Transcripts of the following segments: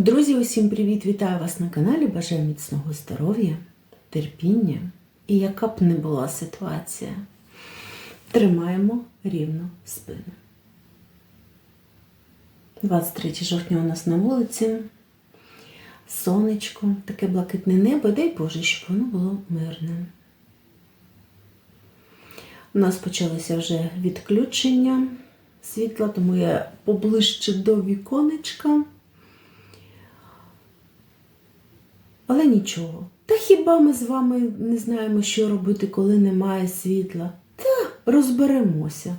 Друзі, усім привіт! Вітаю вас на каналі. Бажаю міцного здоров'я, терпіння і яка б не була ситуація. Тримаємо рівно спину. 23 жовтня у нас на вулиці. Сонечко, таке блакитне небо, дай Боже, щоб воно було мирним. У нас почалися вже відключення світла, тому я поближче до віконечка. Але нічого. Та хіба ми з вами не знаємо, що робити, коли немає світла? Та розберемося.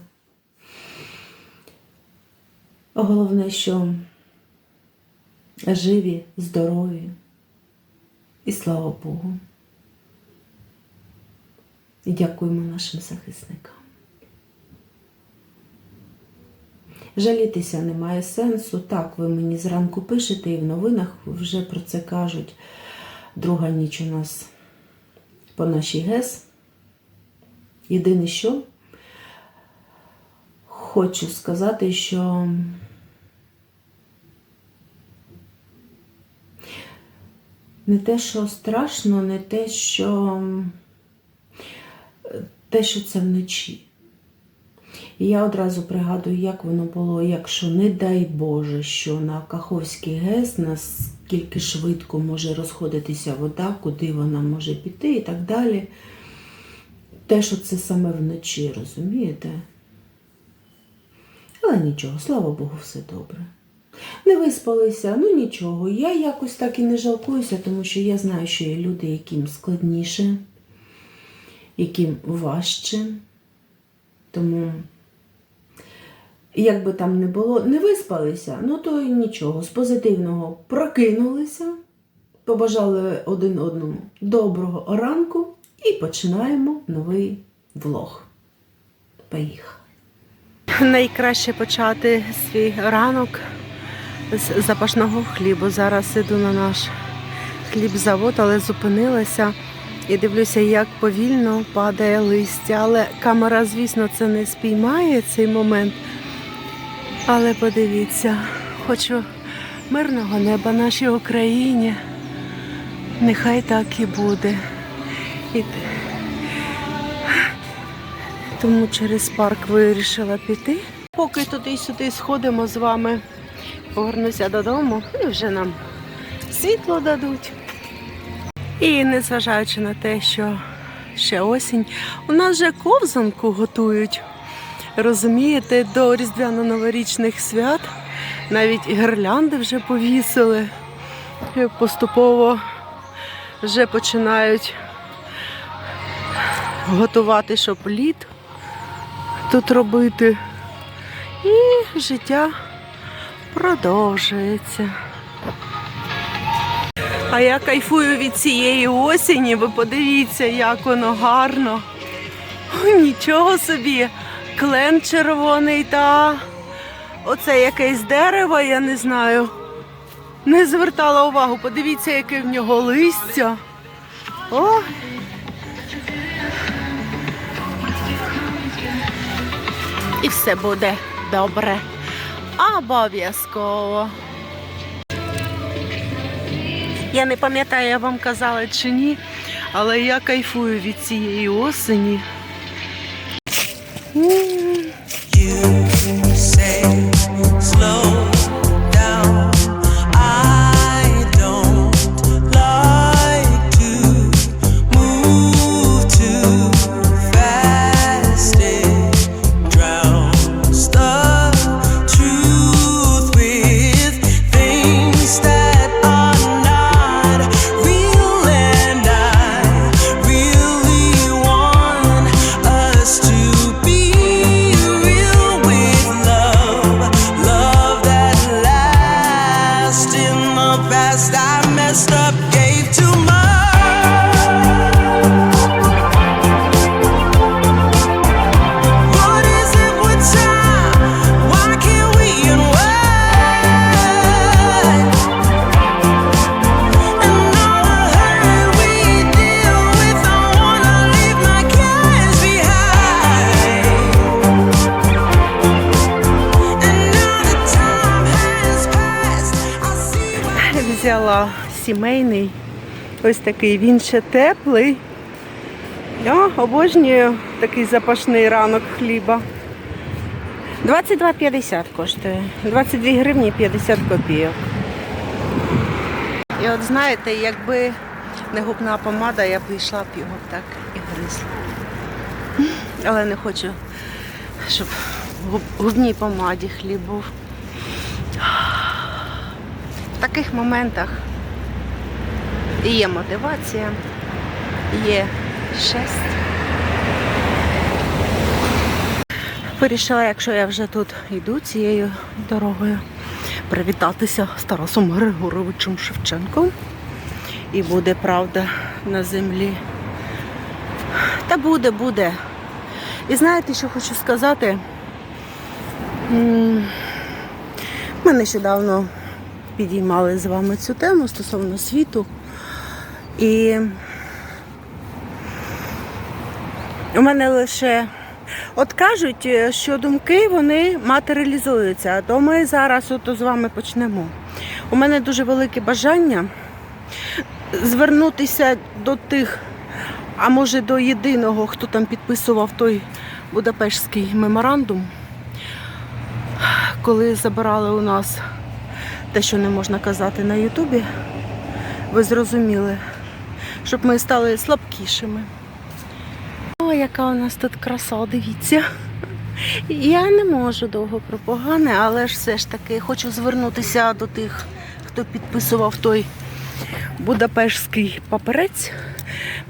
Головне, що живі, здорові. І слава Богу. І дякуємо нашим захисникам. Жалітися немає сенсу. Так, ви мені зранку пишете і в новинах вже про це кажуть. Друга ніч у нас по нашій ГЕС. Єдине що хочу сказати, що не те, що страшно, не те, що те, що це вночі. І я одразу пригадую, як воно було, якщо, не дай Боже, що на Каховський ГЕС наскільки швидко може розходитися вода, куди вона може піти і так далі. Те, що це саме вночі, розумієте? Але нічого, слава Богу, все добре. Не виспалися, ну нічого. Я якось так і не жалкуюся, тому що я знаю, що є люди, яким складніше, яким важче. Тому, як би там не було, не виспалися, ну то й нічого. З позитивного прокинулися, побажали один одному доброго ранку і починаємо новий влог. Поїхали. Найкраще почати свій ранок з запашного хлібу. Зараз іду на наш хлібзавод, але зупинилася і дивлюся, як повільно падає листя. Але камера, звісно, це не спіймає цей момент. Але подивіться, хочу мирного неба нашій Україні. Нехай так і буде. І... Тому через парк вирішила піти. Поки туди-сюди сходимо з вами, повернуся додому і вже нам світло дадуть. І незважаючи на те, що ще осінь, у нас вже ковзанку готують. Розумієте, до різдвяно-новорічних свят навіть гірлянди вже повісили. Поступово вже починають готувати, щоб лід тут робити. І життя продовжується. А я кайфую від цієї осені, ви подивіться, як воно гарно. Нічого собі, клен червоний та оце якесь дерево, я не знаю. Не звертала увагу, подивіться, яке в нього листя. О! І все буде добре. Обов'язково. Я не пам'ятаю, я вам казала чи ні, але я кайфую від цієї осені. You say slow сімейний. Ось такий, він ще теплий. Я обожнюю такий запашний ранок хліба. 22,50 коштує. 22 гривні 50 копійок. І от знаєте, якби не губна помада, я б йшла б його так і гризла. Але не хочу, щоб в губній помаді хліб був. В таких моментах є мотивація, є щастя. Вирішила, якщо я вже тут йду цією дорогою, привітатися з Тарасом Григоровичем Шевченком. І буде правда на землі. Та буде, буде. І знаєте, що хочу сказати? Ми нещодавно підіймали з вами цю тему стосовно світу. І у мене лише от кажуть, е, що думки вони матеріалізуються, то ми зараз от з вами почнемо. У мене дуже велике бажання звернутися до тих, а може до єдиного, хто там підписував той Будапештський меморандум, коли забирали у нас те, що не можна казати на Ютубі, ви зрозуміли, щоб ми стали слабкішими. О, яка у нас тут краса, дивіться. Я не можу довго про погане, але ж все ж таки хочу звернутися до тих, хто підписував той Будапештський паперець.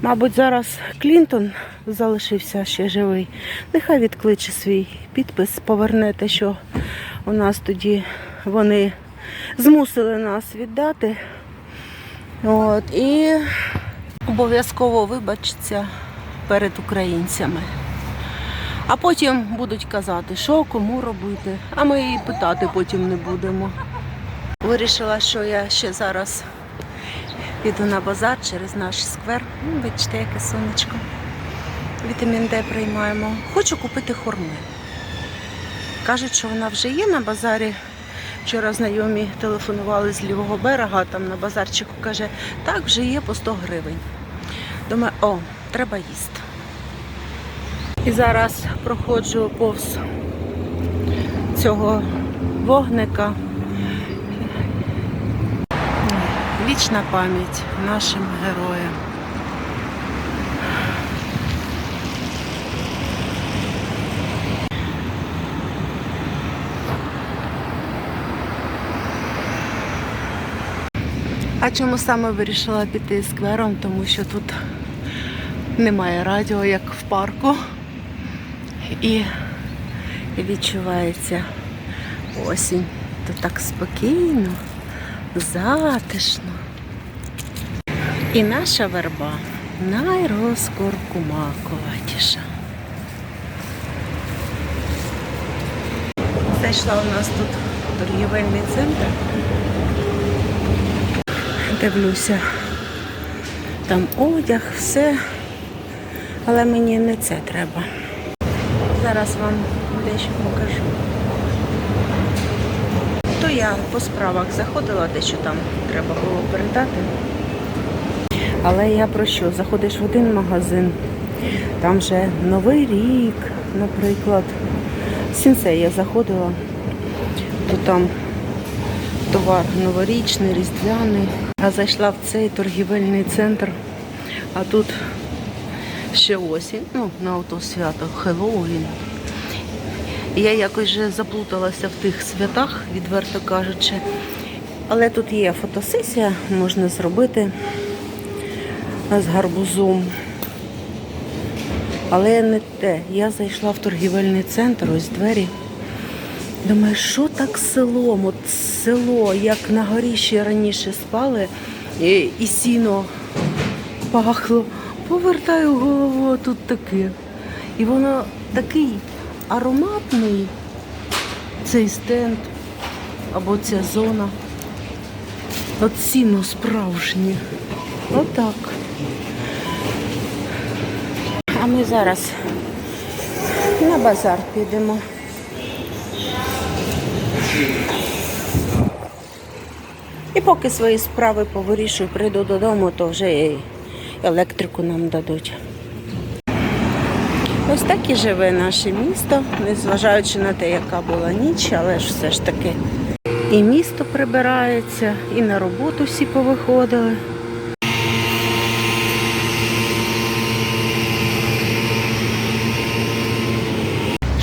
Мабуть, зараз Клінтон залишився ще живий. Нехай відкличе свій підпис, поверне те, що у нас тоді вони змусили нас віддати. От, і обов'язково вибачиться перед українцями. А потім будуть казати, що кому робити, а ми і питати потім не будемо. Вирішила, що я ще зараз піду на базар через наш сквер. Ну, Бачите, яке сонечко. Вітамін Д приймаємо. Хочу купити хурми. Кажуть, що вона вже є на базарі. Вчора знайомі телефонували з лівого берега, там на базарчику каже, так, вже є по 100 гривень. Думаю, о, треба їсти. І зараз проходжу повз цього вогника. Вічна пам'ять нашим героям. А чому саме вирішила піти сквером? Тому що тут немає радіо, як в парку. І відчувається осінь. Тут так спокійно, затишно. І наша верба найрозкоркумакуватіша. Зайшла у нас тут торгівельний центр. Дивлюся, там одяг, все. Але мені не це треба. Зараз вам дещо покажу. То я по справах заходила, дещо там треба було передати. Але я про що? Заходиш в один магазин, там же Новий рік, наприклад. Сінце я заходила, то там товар новорічний, різдвяний. А зайшла в цей торгівельний центр, а тут ще осінь, ну, на ото свято Хеллоуін. Я якось вже заплуталася в тих святах, відверто кажучи. Але тут є фотосесія, можна зробити з гарбузом. Але не те. Я зайшла в торгівельний центр, ось двері. Думаю, що так селом? От село, як на горі ще раніше спали, і, і сіно пахло. Повертаю голову, а тут таке. І воно такий ароматний, цей стенд або ця зона. От сіно справжнє. Отак. А ми зараз на базар підемо. І поки свої справи повирішую, прийду додому, то вже і електрику нам дадуть. Ось так і живе наше місто, незважаючи на те, яка була ніч, але ж все ж таки і місто прибирається, і на роботу всі повиходили.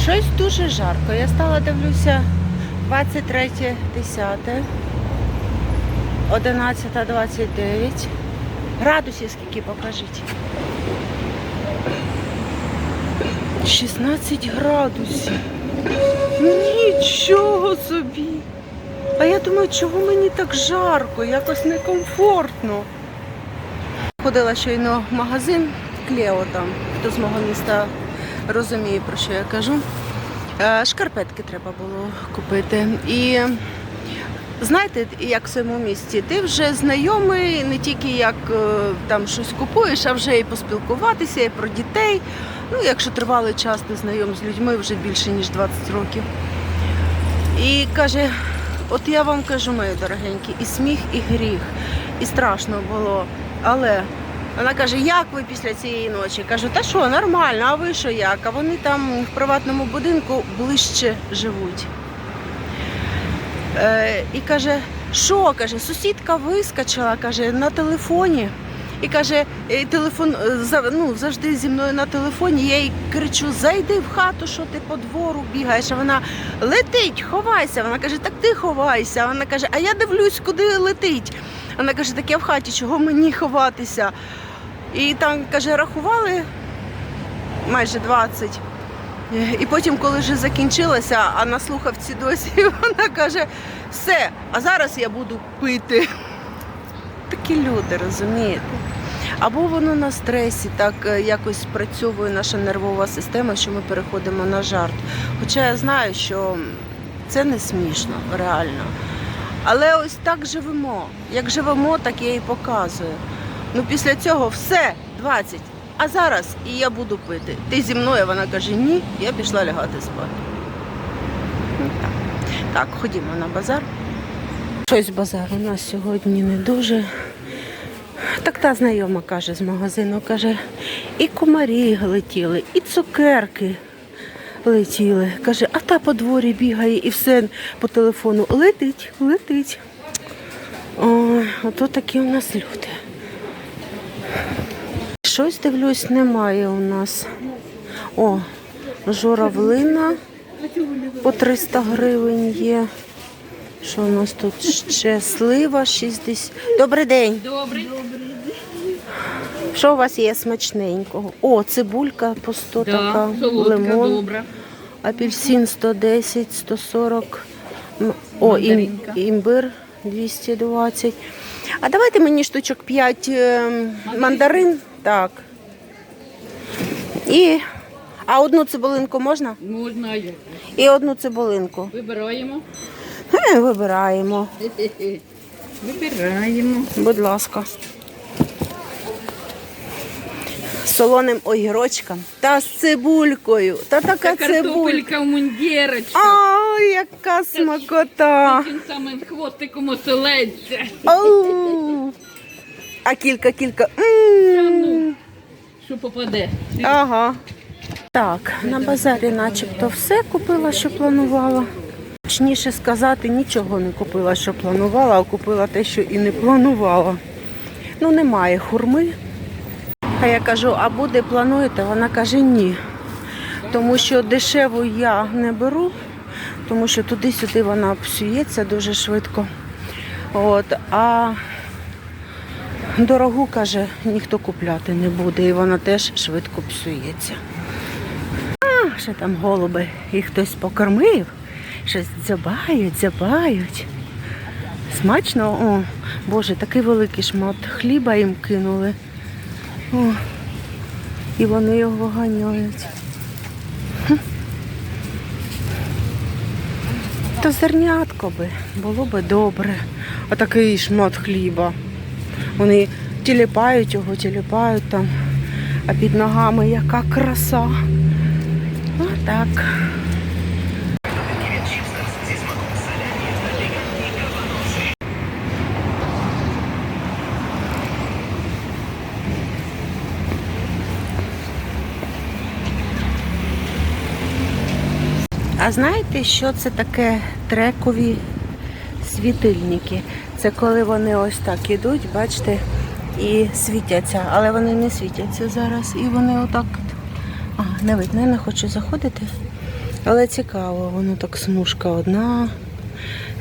Щось дуже жарко. Я стала дивлюся 23, 10, 11, 29. Градусів скільки покажіть. 16 градусів. Нічого собі. А я думаю, чого мені так жарко, якось некомфортно. Ходила щойно в магазин Клео там, хто з мого міста розуміє, про що я кажу. Е, Шкарпетки треба було купити. І знаєте, як в своєму місті, ти вже знайомий не тільки як е, там щось купуєш, а вже і поспілкуватися, і про дітей. Ну, якщо тривалий час ти знайом з людьми вже більше ніж 20 років. І каже: от я вам кажу, мої дорогенькі, і сміх, і гріх, і страшно було. Але вона каже, як ви після цієї ночі? Кажу, та що, нормально, а ви що як? А вони там в приватному будинку ближче живуть. Е, і каже, що каже, сусідка вискочила, каже, на телефоні. І каже, «Е, телефон е, ну, завжди зі мною на телефоні. Я їй кричу: зайди в хату, що ти по двору бігаєш. А вона летить, ховайся. Вона каже, так ти ховайся. Вона каже, а я дивлюсь, куди летить. Вона каже, так я в хаті, чого мені ховатися? І там каже, рахували майже 20. І потім, коли вже закінчилося, а на слухавці досі, вона каже, все, а зараз я буду пити. Такі люди, розумієте? Або воно на стресі, так е, якось спрацьовує наша нервова система, що ми переходимо на жарт. Хоча я знаю, що це не смішно, реально. Але ось так живемо. Як живемо, так я і показую. Ну після цього все, 20. А зараз і я буду пити. Ти зі мною, вона каже, ні, я пішла лягати спати. Ну, так. так, ходімо на базар. Щось базар у нас сьогодні не дуже. Так та знайома каже з магазину, каже, і комарі летіли, і цукерки летіли. Каже, а та по дворі бігає і все по телефону летить, летить. Ой, ото такі у нас люди. Щось дивлюсь, немає у нас. О, журавлина по 300 гривень є. Що у нас тут ще слива 60. Добрий день. Добрий. Що у вас є смачненького? О, цибулька по 100 така, солодка, лимон, добра. апельсин 110, 140. М, О, ім, імбир 220. А давайте мені штучок 5 мандарин. Так. І. А одну цибулинку можна? Можна. І одну цибулинку. Вибираємо. Е, Вибираємо. Вибираємо. Будь ласка. Солоним огірочком та з цибулькою. Та така Це цибулька. картопелька в мундірочках. Ай, яка смакота. Тим самим хвостиком оселедця. А кілька, кілька. Та М. Що попаде. Ага. Так, на базарі начебто все купила, що планувала. Точніше сказати, нічого не купила, що планувала, а купила те, що і не планувала. Ну, немає хурми. А я кажу, а буде плануєте? Вона каже, ні. Тому що дешеву я не беру, тому що туди-сюди вона псується дуже швидко. От, а дорогу, каже, ніхто купляти не буде, і вона теж швидко псується. А, ще там голуби, їх хтось покормив, щось дзьобають, дзьобають. Смачно, о, Боже, такий великий шмат хліба їм кинули. О, і вони його ганяють. Хм. То зернятко би, було би добре. А такий шмат хліба. Вони тіліпають його, тіліпають там, а під ногами яка краса. Отак. А знаєте, що це таке трекові світильники? Це коли вони ось так ідуть, бачите, і світяться, але вони не світяться зараз. І вони отак. от- А, не видно, я не хочу заходити. Але цікаво, воно так смужка одна.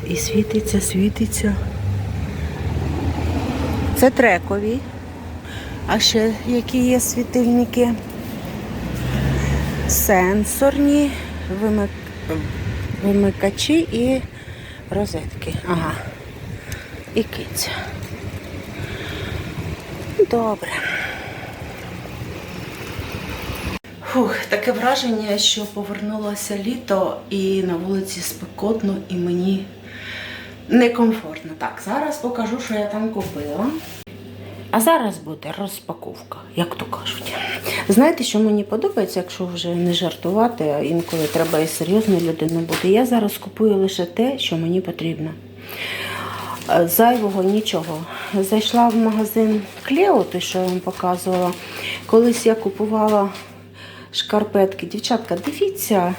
І світиться, світиться. Це трекові. А ще які є світильники? Сенсорні, вимик... вимикачі і розетки. Ага. І киця. Добре. Фух, таке враження, що повернулося літо і на вулиці спекотно, і мені некомфортно. Так, зараз покажу, що я там купила. А зараз буде розпаковка, як то кажуть. Знаєте, що мені подобається, якщо вже не жартувати, а інколи треба і серйозною людиною бути. Я зараз купую лише те, що мені потрібно. Е, Зайвого нічого. Зайшла в магазин Клео, той, що я вам показувала. Колись я купувала шкарпетки. Дівчатка, дивіться,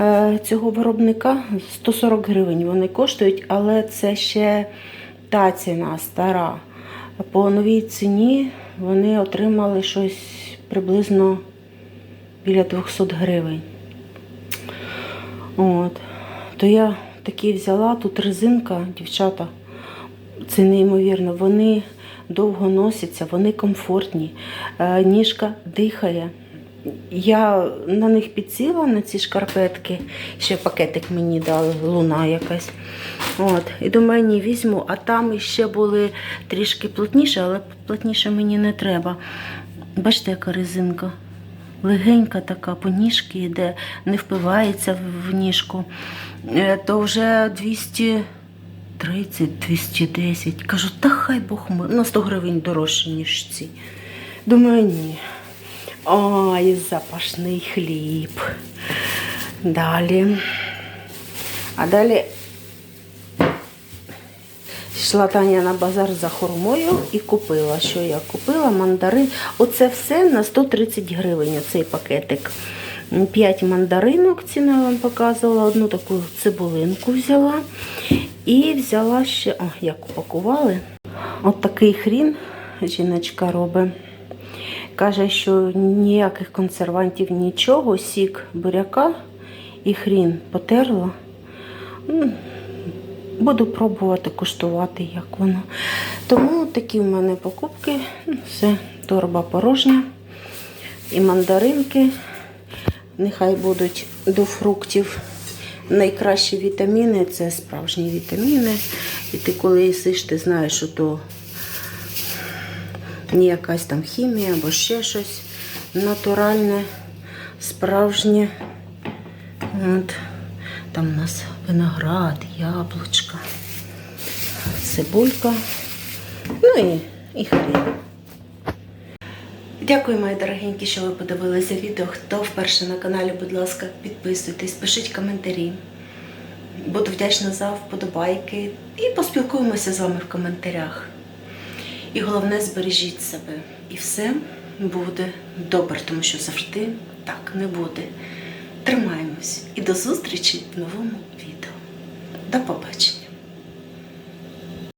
е, цього виробника 140 гривень вони коштують, але це ще та ціна стара. По новій ціні вони отримали щось приблизно біля 200 гривень. От. То я такі взяла, тут резинка, дівчата. Це неймовірно. Вони довго носяться, вони комфортні. Е, Ніжка дихає. Я на них підсіла на ці шкарпетки. Ще пакетик мені дали, луна якась. От. І думаю, ні, візьму, а там ще були трішки плотніше, але плотніше мені не треба. Бачите, яка резинка? Легенька така, по ніжки йде, не впивається в- ніжку. Е, То вже 230, 210. Кажу, та хай Бог ми. На 100 гривень дорожче, ніж ці. Думаю, ні. Ой, запашний хліб. Далі. А далі йшла Таня на базар за хурмою і купила. Що я купила? Мандарин. Оце все на 130 гривень, оцей пакетик. 5 мандаринок, ціну я вам показувала, одну таку цибулинку взяла. І взяла ще, о, як упакували. От такий хрін жіночка робить. Каже, що ніяких консервантів, нічого, сік буряка і хрін потерла. Буду пробувати куштувати, як воно. Тому такі в мене покупки. Ну, Все, торба порожня. І мандаринки. Нехай будуть до фруктів. Найкращі вітаміни це справжні вітаміни. І ти коли їсиш, ти знаєш, що то не якась там хімія або ще щось натуральне, справжнє. От. Там у нас виноград, яблучка, цибулька, ну і, і хліб. Дякую, мої дорогенькі, що ви подивилися відео. Хто вперше на каналі, будь ласка, підписуйтесь, пишіть коментарі. Буду вдячна за вподобайки і поспілкуємося з вами в коментарях. І головне, збережіть себе. І все буде добре, тому що завжди так не буде. Тримаємось і до зустрічі в новому відео. До побачення!